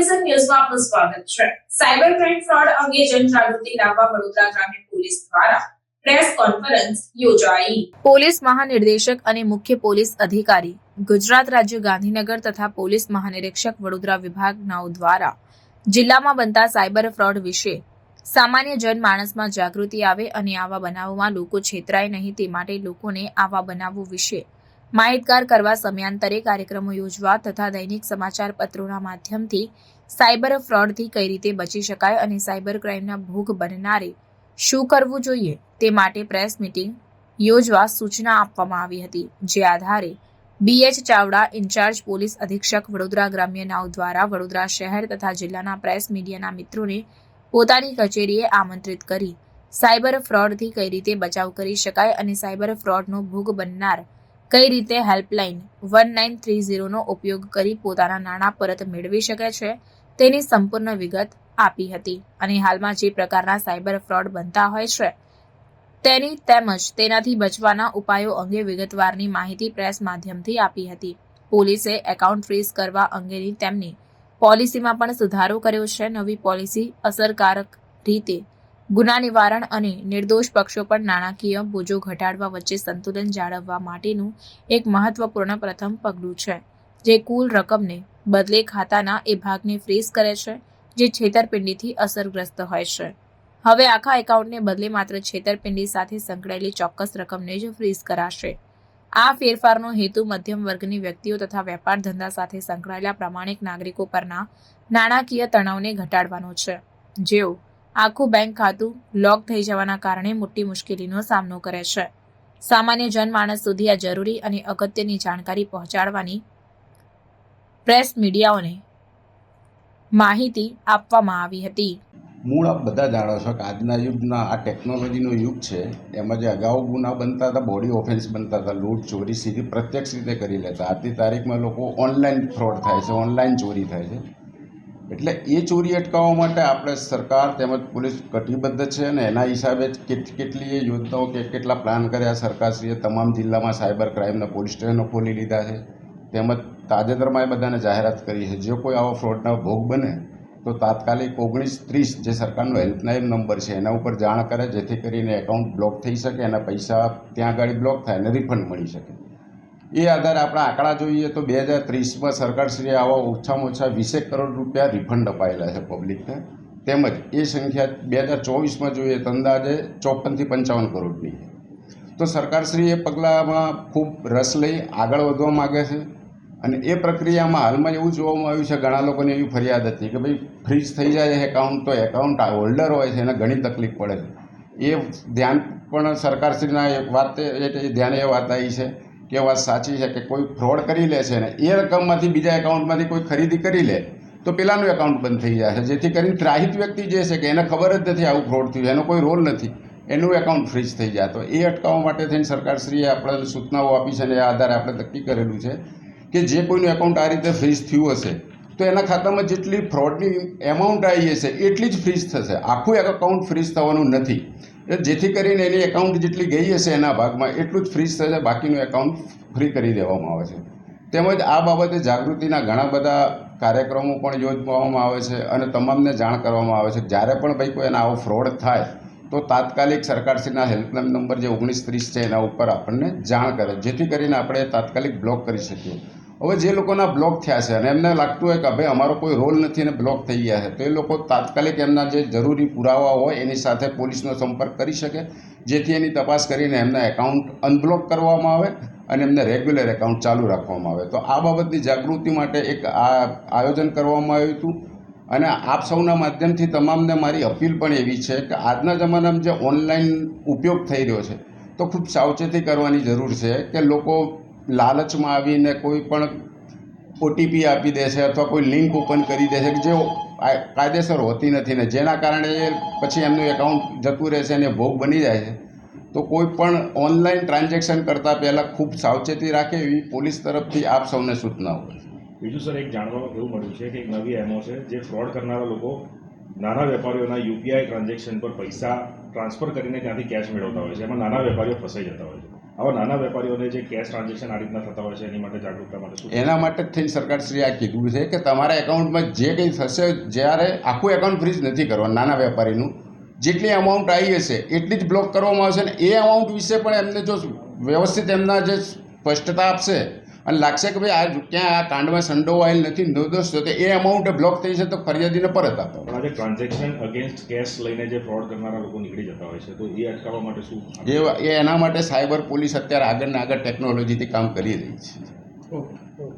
Vision ન્યૂઝમાં આપનું સ્વાગત છે. સાયબર ક્રાઇમ ફ્રોડ અંગે જનજાગૃતિ લાવવા વડોદરા ગ્રામ્ય પોલીસ દ્વારા પ્રેસ કોન્ફરન્સ યોજાઈ. પોલીસ મહાનિર્દેશક અને મુખ્ય પોલીસ અધિકારી, ગુજરાત રાજ્ય ગાંધીનગર તથા પોલીસ મહાનિરીક્ષક વડોદરા વિભાગના દ્વારા જિલ્લામાં બનતા સાયબર ફ્રોડ વિશે સામાન્ય જનમાણસમાં જાગૃતિ આવે અને આવા બનાવોમાં લોકો છેતરાય નહીં તે માટે લોકોને આવા બનાવો વિશે માહિતગાર કરવા સમયાંતરે કાર્યક્રમો યોજવા તથા દૈનિક સમાચાર પત્રોના માધ્યમથી સાયબર ફ્રોડથી કઈ રીતે બચી શકાય અને સાયબર ક્રાઇમના ભોગ બનનારે શું કરવું જોઈએ તે માટે પ્રેસ મીટિંગ યોજવા સૂચના આપવામાં આવી હતી, જે આધારે બીએચ ચાવડા ઇન્ચાર્જ પોલીસ અધિક્ષક વડોદરા ગ્રામ્ય નાવ દ્વારા વડોદરા શહેર તથા જિલ્લાના પ્રેસ મીડિયાના મિત્રોને પોતાની કચેરીએ આમંત્રિત કરી સાયબર ફ્રોડથી કઈ રીતે બચાવ કરી શકાય અને સાયબર ફ્રોડનો ભોગ બનનાર કઈ રીતે હેલ્પલાઇન વન નાઇન થ્રી ઝીરોનો ઉપયોગ કરી પોતાના નાણાં પરત મેળવી શકે છે તેની સંપૂર્ણ વિગત આપી હતી અને હાલમાં જે પ્રકારના સાયબર ફ્રોડ બનતા હોય છે તેની તેમજ તેનાથી બચવાના ઉપાયો અંગે વિગતવારની માહિતી પ્રેસ માધ્યમથી આપી હતી. પોલીસે એકાઉન્ટ ફ્રીઝ કરવા અંગેની તેમની પોલિસીમાં પણ સુધારો કર્યો છે. નવી પોલિસી અસરકારક રીતે ગુના નિવારણ અને નિર્દોષ પક્ષો પર નાણાકીય બોજો ઘટાડવા વચ્ચે સંતુલન જાળવવા માટેનું એક મહત્વપૂર્ણ પ્રથમ પગલું છે, જે કુલ રકમને બદલે ખાતાના એ ભાગને ફ્રીઝ કરે છે, જે છેતરપિંડીથી અસરગ્રસ્ત હોય છે. હવે આખા એકાઉન્ટને બદલે માત્ર છેતરપિંડી સાથે સંકળાયેલી ચોક્કસ રકમને જ ફ્રીઝ કરાશે. આ ફેરફારનો હેતુ મધ્યમ વર્ગની વ્યક્તિઓ તથા વેપાર ધંધા સાથે સંકળાયેલા પ્રામાણિક નાગરિકો પરના નાણાકીય તણાવને ઘટાડવાનો છે. જેઓ આખું બેંક ખાતું લોક થઈ જવાના કારણે મોટી મુશ્કેલીનો સામનો કરે છે. સામાન્ય જનમાણસ સુધી આ જરૂરી અને અગત્યની જાણકારી પહોંચાડવાની પ્રેસ મીડિયાઓને માહિતી આપવામાં આવી હતી. મૂળ આપ બધા જાણો છો કે આજના યુગના આ ટેકનોલોજીનો યુગ છે, એમાં જે અગાઉ ગુના બનતા હતા, બોડી ઓફેન્સ બનતા હતા, લૂંટ, ચોરી સીધી પ્રત્યક્ષ રીતે કરી લેતા. આજની તારીખમાં લોકો ઓનલાઈન ફ્રોડ થાય છે, ઓનલાઈન ચોરી થાય છે. એટલે એ ચોરી અટકાવવા માટે આપણે સરકાર તેમજ પોલીસ કટિબદ્ધ છે અને એના હિસાબે કેટલીય યોજનાઓ કે કેટલા પ્લાન કર્યા સરકારશ્રીએ તમામ જિલ્લામાં સાયબર ક્રાઇમના પોલીસ સ્ટેશનો ખોલી લીધા છે. તેમજ તાજેતરમાં એ બધાને જાહેરાત કરી છે. જે કોઈ આવા ફ્રોડના ભોગ બને, તો તાત્કાલિક ઓગણીસ ત્રીસ જે સરકારનો હેલ્પલાઇન નંબર છે, એના ઉપર જાણ કરે, જેથી કરીને એકાઉન્ટ બ્લોક થઈ શકે, એના પૈસા ત્યાં આગળ બ્લોક થાય અને રિફંડ મળી શકે. એ આધારે આપણે આંકડા જોઈએ તો બે હજાર ત્રીસમાં સરકારશ્રીએ આવા ઓછામાં ઓછા વીસેક કરોડ રૂપિયા રિફંડ અપાયેલા છે પબ્લિકને તેમજ એ સંખ્યા બે હજાર ચોવીસમાં જોઈએ તો અંદાજે ચોપનથી પંચાવન કરોડની તો સરકારશ્રી એ પગલાંમાં ખૂબ રસ લઈ આગળ વધવા માગે છે અને એ પ્રક્રિયામાં હાલમાં એવું જોવામાં આવ્યું છે, ઘણા લોકોને એવી ફરિયાદ હતી કે ભાઈ ફ્રીજ થઈ જાય એકાઉન્ટ તો એકાઉન્ટ હોલ્ડર હોય છે, એને ઘણી તકલીફ પડે છે. એ ધ્યાન પણ સરકારશ્રીના એક વાત એ ધ્યાને એ વાત આવી છે. કે વાત સાચી છે કે કોઈ ફ્રોડ કરી લે છે ને, એ રકમમાંથી બીજા એકાઉન્ટમાંથી કોઈ ખરીદી કરી લે, તો પેલાનું એકાઉન્ટ બંધ થઈ છે. જેથી કરીને ત્રાહિત વ્યક્તિ જે છે કે એને ખબર જ નથી આવું ફ્રોડ થયું, એનો કોઈ રોલ નથી, એનું એકાઉન્ટ ફ્રીઝ થઈ જાય. તો એ અટકાવવા માટે થઈને સરકારશ્રીએ આપણે સૂચનાઓ આપી છે અને એ આધારે આપણે નક્કી કરેલું છે કે જે કોઈનું એકાઉન્ટ આ રીતે ફ્રીઝ થયું હશે, તો એના ખાતામાં જેટલી ફ્રોડની એમાઉન્ટ આવી હશે, એટલી જ ફ્રીઝ થશે. આખું એકાઉન્ટ ફ્રીઝ થવાનું નથી. જેથી કરીને એની એકાઉન્ટ જેટલી ગઈ હશે એના ભાગમાં એટલું જ ફ્રીઝ થશે, બાકીનું એકાઉન્ટ ફ્રી કરી દેવામાં આવે છે. તેમજ આ બાબતે જાગૃતિના ઘણા બધા કાર્યક્રમો પણ યોજવામાં આવે છે અને તમામને જાણ કરવામાં આવે છે. જ્યારે પણ ભાઈ કોઈ એના આવો ફ્રોડ થાય, તો તાત્કાલિક સરકારશ્રીના હેલ્પલાઇન નંબર જે ઓગણીસ ત્રીસ છે એના ઉપર આપણને જાણ કરે. જેથી કરીને આપણે તાત્કાલિક બ્લોક કરી શકીએ. હવે જે લોકોના બ્લોક થયા છે અને એમને લાગતું હોય કે ભાઈ અમારો કોઈ રોલ નથી અને બ્લોક થઈ ગયા છે, તો એ લોકો તાત્કાલિક એમના જે જરૂરી પુરાવા હોય એની સાથે પોલીસનો સંપર્ક કરી શકે, જેથી એની તપાસ કરીને એમના એકાઉન્ટ અનબ્લોક કરવામાં આવે અને એમને રેગ્યુલર એકાઉન્ટ ચાલુ રાખવામાં આવે. તો આ બાબતની જાગૃતિ માટે એક આ આયોજન કરવામાં આવ્યું હતું. અને આપ સૌના માધ્યમથી તમામને મારી અપીલ પણ એવી છે કે આજના જમાનામાં જે ઓનલાઈન ઉપયોગ થઈ રહ્યો છે, તો ખૂબ સાવચેતી કરવાની જરૂર છે કે લોકો લાલચમાં આવીને કોઈ પણ ઓટીપી આપી દે છે અથવા કોઈ લિંક ઓપન કરી દે છે કે જે કાયદેસર હોતી નથી ને જેના કારણે પછી એમનું એકાઉન્ટ જતું રહે છે અને ભોગ બની જાય છે. તો કોઈ પણ ઓનલાઈન ટ્રાન્ઝેક્શન કરતાં પહેલાં ખૂબ સાવચેતી રાખે એવી પોલીસ તરફથી આપ સૌને સૂચનાઓ હોય બીજું સર, એક જાણવામાં એવું મળ્યું છે કે એક નવી એમઓ છે જે ફ્રોડ કરનારા લોકો નાના વેપારીઓના યુપીઆઈ ટ્રાન્ઝેક્શન પર પૈસા ટ્રાન્સફર કરીને ત્યાંથી કેશ મેળવતા હોય છે. એમાં નાના વેપારીઓ ફસાઈ જતા હોય છે. આવા નાના વેપારીઓને જે કેશ ટ્રાન્ઝેક્શન આ રીતના થતા હોય છે, એની માટે જાગૃતતા માટે એના માટે જ થઈને સરકારશ્રીએ આ કીધું છે કે તમારા એકાઉન્ટમાં જે કંઈ થશે, જ્યારે આખું એકાઉન્ટ ફ્રીઝ નથી કરવાનું, નાના વેપારીનું, જેટલી અમાઉન્ટ આવી હશે, એટલી જ બ્લોક કરવામાં આવશે ને એ અમાઉન્ટ વિશે પણ એમને જો વ્યવસ્થિત એમના જે સ્પષ્ટતા આપશે અને લાગશે કે ભાઈ આ ક્યાં આ કાંડમાં સંડોવાયેલ નથી નિર્દોષ તો એ અમાઉન્ટ બ્લોક થઈ છે તો ફરિયાદીને પરત આપો. પણ આજે ટ્રાન્ઝેક્શન અગેન્સ્ટ કેશ લઈને જે ફ્રોડ કરનારા લોકો નીકળી જતા હોય છે તો એ અટકાવવા માટે શું એ એ એના માટે સાયબર પોલીસ અત્યારે આગળ ને આગળ ટેકનોલોજીથી કામ કરી રહી છે. ઓકે.